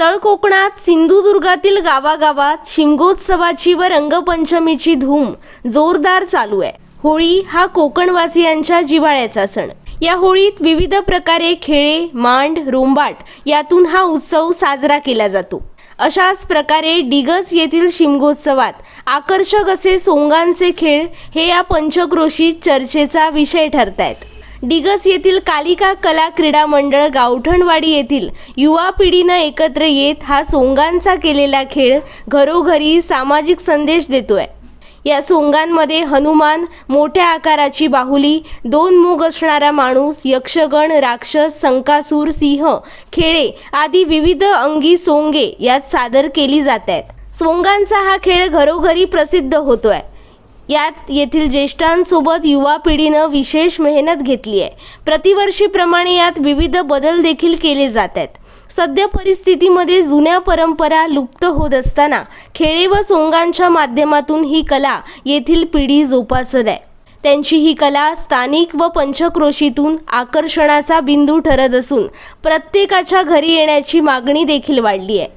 तळकोकणात सिंधुदुर्गातील गावागावात शिमगोत्सवाची व रंगपंचमीची धूम जोरदार चालू आहे. होळी हा कोकणवासियांच्या जिव्हाळ्याचा सण. या होळीत विविध प्रकारे खेळे मांड रोंबाट यातून हा उत्सव साजरा केला जातो. अशाच प्रकारे डिगस येथील शिमगोत्सवात आकर्षक असे सोंगांचे खेळ हे या पंचक्रोशीत चर्चेचा विषय ठरत आहेत डिगस येथील कालिका कला क्रीडा मंडळ गावठणवाडी येथील युवा पिढीनं एकत्र येत हा सोंगांचा केलेला खेळ घरोघरी सामाजिक संदेश देतोय. या सोंगांमध्ये हनुमान मोठ्या आकाराची बाहुली दोन मूग असणारा माणूस यक्षगण राक्षस संकासूर सिंह खेळे आदी विविध अंगी सोंगे यात सादर केली जात आहेत. सोंगांचा हा खेळ घरोघरी प्रसिद्ध होतोय. यात येथील ज्येष्ठांसोबत युवा पिढीनं विशेष मेहनत घेतली आहे. प्रतिवर्षीप्रमाणे यात विविध बदल देखील केले जात आहेत. सध्या परिस्थितीमध्ये जुन्या परंपरा लुप्त होत असताना खेळे व सोंगांच्या माध्यमातून ही कला येथील पिढी जोपासत आहे. त्यांची ही कला स्थानिक व पंचक्रोशीतून आकर्षणाचा बिंदू ठरत असून प्रत्येकाच्या घरी येण्याची मागणी देखील वाढली आहे.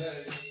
Gracias.